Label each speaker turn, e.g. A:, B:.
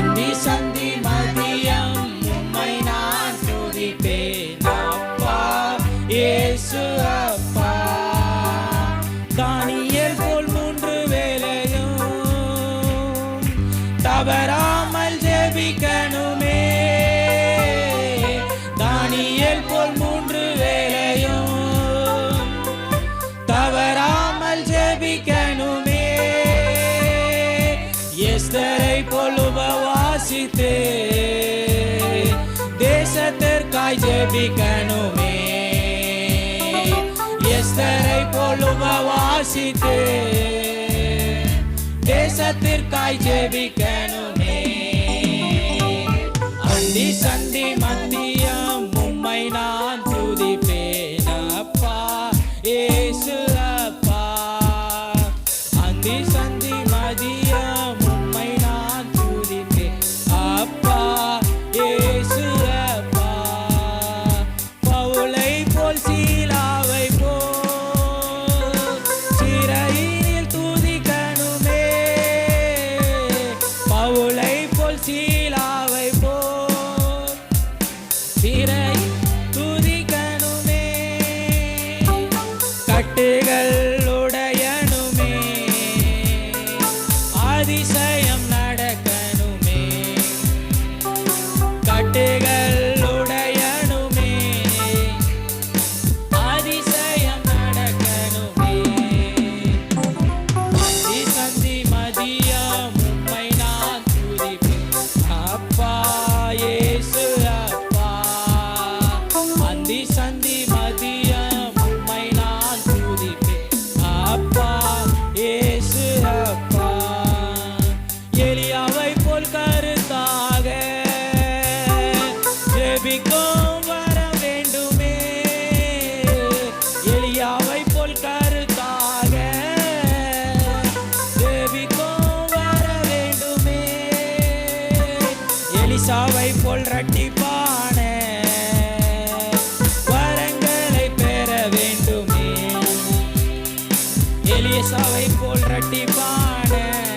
A: அந்தி சந்தி மதியம். உம்மை நான் துதிப்பேன். அப்பா இயேசு அப்பா. தானியல் போல் மூன்று வேளையும் தவறாமல் உபவாசித்து தேசத்திற்காய் ஜெபிக்கணுமே எஸ்தரை போலும் உபவாசித்து தேசத்திற்காய் ஜெபிக்கணுமே அந்தி சந்தி மந்தி சீலாவை போல் சிறை துதிக்கணுமே. கட்டுகள் உடையணுமே. அதிசயம் நடக்கணுமே. கட்டுகள் அலிசாவை போல் ரட்டிப்பான. வரங்களை பெற வேண்டுமே. எலியசாவை போல் ரட்டிப்பான.